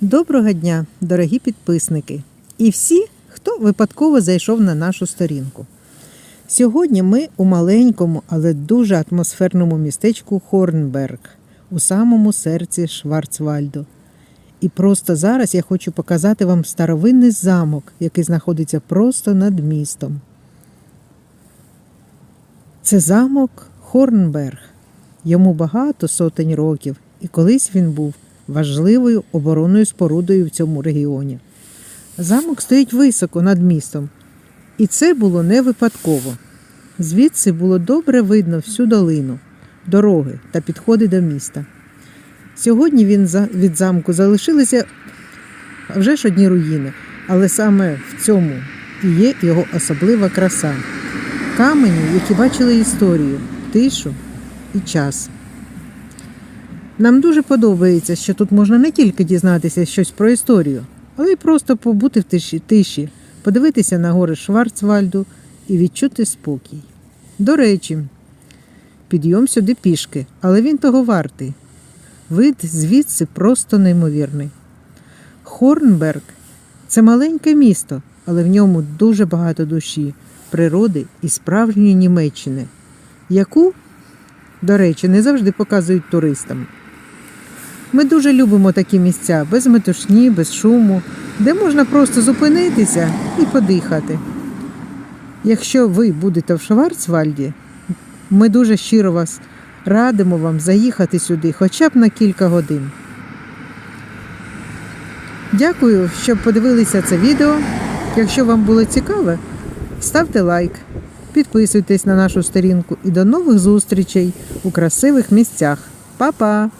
Доброго дня, дорогі підписники, і всі, хто випадково зайшов на нашу сторінку. Сьогодні ми у маленькому, але дуже атмосферному містечку Хорнберг, у самому серці Шварцвальду. І просто зараз я хочу показати вам старовинний замок, який знаходиться просто над містом. Це замок Хорнберг. Йому багато сотень років, і колись він був важливою оборонною спорудою в цьому регіоні. Замок стоїть високо над містом, і це було не випадково. Звідси було добре видно всю долину, дороги та підходи до міста. Сьогодні він від замку залишилися вже ж одні руїни, але саме в цьому і є його особлива краса. Камені, які бачили історію, тишу і час. Нам дуже подобається, що тут можна не тільки дізнатися щось про історію, але й просто побути в тиші, тиші подивитися на гори Шварцвальду і відчути спокій. До речі, підйом сюди пішки, але він того вартий. Вид звідси просто неймовірний. Хорнберг це маленьке місто, але в ньому дуже багато душі, природи і справжньої Німеччини, яку, до речі, не завжди показують туристам. Ми дуже любимо такі місця без метушні, без шуму, де можна просто зупинитися і подихати. Якщо ви будете в Шварцвальді, ми дуже щиро вас радимо вам заїхати сюди хоча б на кілька годин. Дякую, що подивилися це відео. Якщо вам було цікаве, ставте лайк, підписуйтесь на нашу сторінку і до нових зустрічей у красивих місцях. Па-па!